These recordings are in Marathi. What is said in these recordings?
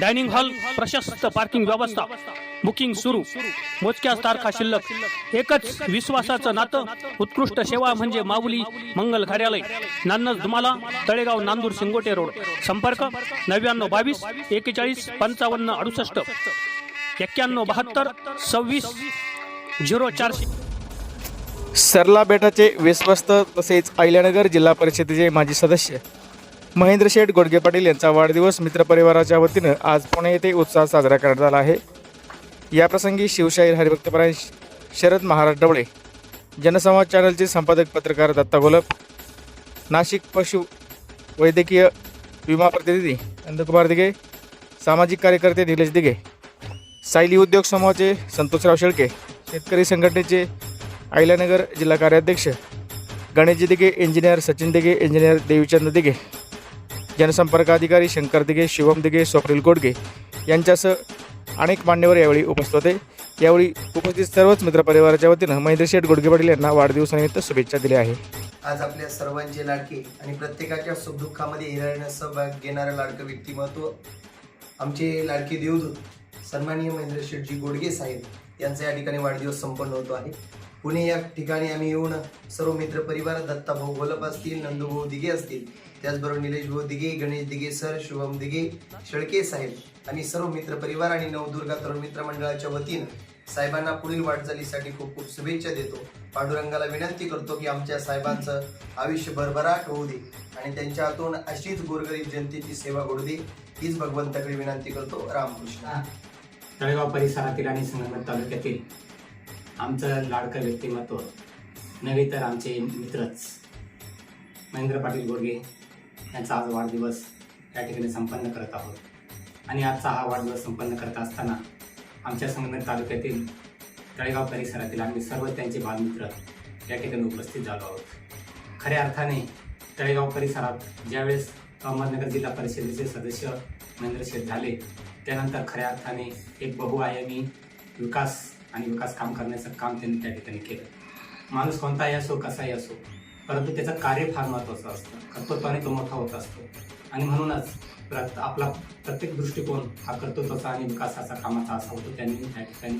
डायनिंग हॉल प्रशस्त पार्किंग व्यवस्था. बुकिंग सुरू. मोजक्याच तारखा शिल्लक. एकच विश्वासाचं नातं. उत्कृष्ट सेवा म्हणजे माऊली मंगल कार्यालय. नान्नज धुमाला तळेगाव नांदूर सिंगोटे रोड. संपर्क नव्याण्णव बावीस एकेचाळीस पंचावन्न अडुसष्ट. एक्क्याण्णव बहात्तर सव्वीस झिरो चारशे सरला बेटाचे विश्वस्त तसेच अहिल्यानगर जिल्हा परिषदेचे माजी सदस्य महेंद्र शेठ गोडगे पाटील यांचा वाढदिवस मित्रपरिवाराच्या वतीनं आज पुणे येथे उत्साह साजरा करण्यात आला आहे. याप्रसंगी शिवशाहीर हरिभक्तपरायण शरद महाराज डवळे जनसंवाद चॅनलचे संपादक पत्रकार दत्ता गोलप नाशिक पशु वैद्यकीय विमा प्रतिनिधी नंदकुमार दिघे सामाजिक कार्यकर्ते निलेश दिघे सायली उद्योग समूहाचे संतोषराव शेळके शेतकरी संघटनेचे अहिल्यानगर जिल्हा कार्याध्यक्ष गणेशजी दिघे इंजिनियर सचिन दिघे इंजिनियर देवीचंद दिघे जनसंपर्क अधिकारी शंकर दिघे शिवम दिघे स्वप्नील गोडगे यांच्यासह अनेक मान्यवर यावेळी उपस्थित होते. यावेळी उपस्थित सर्वच मित्रपरिवाराच्या वतीनं महेंद्र शेठ गोडगे पाटील यांना वाढदिवसानिमित्त शुभेच्छा दिल्या आहे आज आपल्या सर्वांचे लाडके आणि प्रत्येकाच्या सुखदुःखामध्ये हिरायनं सहभाग घेणारं लाडकं व्यक्तिमत्व आमचे लाडके देवदूत सन्माननीय महेंद्र शेठजी गोडगे साहेब यांचा या ठिकाणी वाढदिवस संपन्न होतो आहे. पुणे या ठिकाणी आम्ही येऊन सर्व मित्रपरिवार दत्ता भाऊ गोलप असतील नंदूभाऊ दिघे असतील त्याचबरोबर निलेश भाऊ दिघे गणेश दिघे सर शुभम दिघे शेळके साहेब आणि सर्व मित्रपरिवार आणि नवदुर्गा तरुण मित्र मंडळाच्या वतीनं साहेबांना पुढील वाटचालीसाठी खूप खूप शुभेच्छा देतो. पांडुरंगाला विनंती करतो की आमच्या साहेबांचं आयुष्य भरभराट होऊ दे आणि त्यांच्या हातून अशीच गोरगरीब जनतेची सेवा घडू दे हीच भगवंताकडे विनंती करतो. रामकृष्ण. तळेगाव परिसरातील आणि संगमनेर तालुक्यातील आमचं लाडकं व्यक्तिमत्व. नव्हे तर आमचे मित्रच. महेंद्र पाटील गोडगे यांचा आज वाढदिवस या ठिकाणी संपन्न करत आहोत. आणि आजचा हा वाढदिवस संपन्न करत असताना आमच्या संगमेर तालुक्यातील तळेगाव परिसरातील आम्ही सर्व त्यांचे बालमित्र या ठिकाणी उपस्थित झालो आहोत. खऱ्या अर्थाने तळेगाव परिसरात ज्यावेळेस अहमदनगर जिल्हा परिषदेचे सदस्य महेंद्र शेठ झाले त्यानंतर खऱ्या अर्थाने एक बहुआयामी विकास आणि विकास काम करण्याचं काम त्यांनी त्या ठिकाणी केलं. माणूस कोणताही असो कसाही असो परंतु त्याचं कार्य फार महत्त्वाचं असतं. कर्तृत्वाने तो मोठा होत असतो. आणि म्हणूनच प्रत आपला प्रत्येक दृष्टिकोन हा कर्तृत्वाचा आणि विकासाचा कामाचा असा होतो. त्यांनी त्या ठिकाणी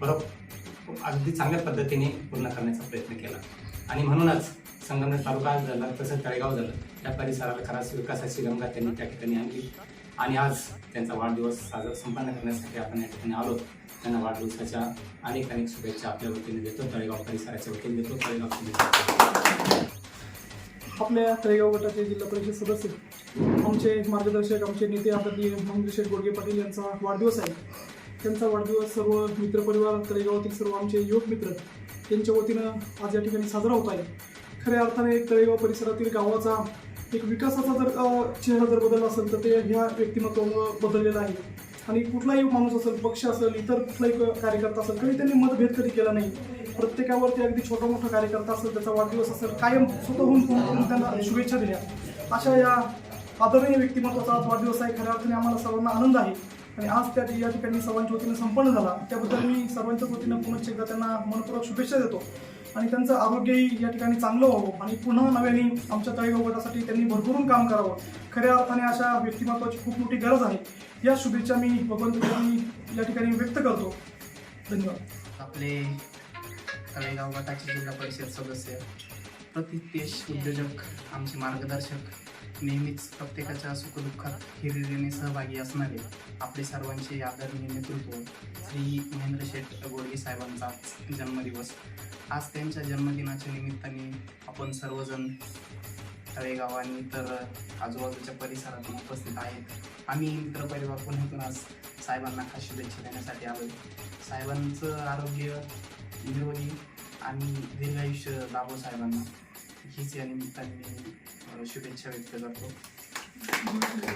बरोबर अगदी चांगल्या पद्धतीने पूर्ण करण्याचा प्रयत्न केला. आणि म्हणूनच संगमनेर तालुका झाला तसं तळेगाव झालं. त्या परिसराला खराच विकासाची गंगा त्यांनी त्या ठिकाणी आणली. आणि आज त्यांचा वाढदिवस साजरा संपन्न करण्यासाठी आपण या ठिकाणी आलो. त्यांना वाढदिवसाच्या अनेक अनेक शुभेच्छा आपल्या वतीने देतो. तळेगाव परिसराच्या वतीने देतो. तळेगाव आपल्या तळेगाव गटाचे जिल्हा परिषद सदस्य आमचे मार्गदर्शक आमचे नेते आदरणीय महेंद्र गोडगे पाटील यांचा वाढदिवस आहे. त्यांचा वाढदिवस सर्व मित्रपरिवार तळेगावातील सर्व आमचे युवक मित्र यांच्या वतीनं आज या ठिकाणी साजरा होत आहे. खऱ्या अर्थाने तळेगाव परिसरातील गावाचा एक विकासाचा जर चेहरा जर बदलला असेल तर ते ह्या व्यक्तिमत्वामुळं बदललेलं आहे. आणि कुठलाही माणूस असेल पक्ष असेल इतर कुठलाही क- कार्यकर्ता असेल कधी त्यांनी मतभेद कधी केला नाही. प्रत्येकावरती अगदी छोटा मोठा कार्यकर्ता असेल त्याचा वाढदिवस असेल कायम स्वतःहून फोन करून त्यांना शुभेच्छा दिल्या. अशा या आदरणीय व्यक्तिमत्वाचा आज वाढदिवस आहे. खऱ्या अर्थाने आम्हाला सर्वांना आनंद आहे. आणि आज त्या या ठिकाणी सर्वांच्या वतीने संपन्न झाला. त्याबद्दल मी सर्वांच्या वतीनं पुनश्च एकदा त्यांना मनपूर्वक शुभेच्छा देतो. आणि त्यांचं आरोग्यही या ठिकाणी चांगलं व्हावं आणि पुन्हा नव्याने आमच्या तळेगाव गटासाठी त्यांनी भरभरून काम करावं. खऱ्या अर्थाने अशा व्यक्तिमत्वाची खूप मोठी गरज आहे. या शुभेच्छा मी भगवंत या ठिकाणी व्यक्त करतो. धन्यवाद. आपले तळेगाव गटाचे जिल्हा परिषद सदस्य प्रतिपेश उद्योजक आमचे मार्गदर्शक नेहमीच प्रत्येकाच्या सुखदुःखात हिरिरीने सहभागी असणारे आपले सर्वांचे आदरणीय नेतृत्व श्री महेंद्र शेठ गोडगे साहेबांचा जन्मदिवस. आज त्यांच्या जन्मदिनाच्या निमित्ताने आपण सर्वजण तळेगाव आणि इतर आजूबाजूच्या परिसरातून उपस्थित आहेत. आम्ही मित्रपरिवार पुण्यातून आज साहेबांना खास शुभेच्छा देण्यासाठी आलो साहेबांचं आरोग्य निरोगी आणि दीर्घायुष्य लाभो साहेबांना हीच या निमित्ताने मी शुभेच्छा व्यक्त करतो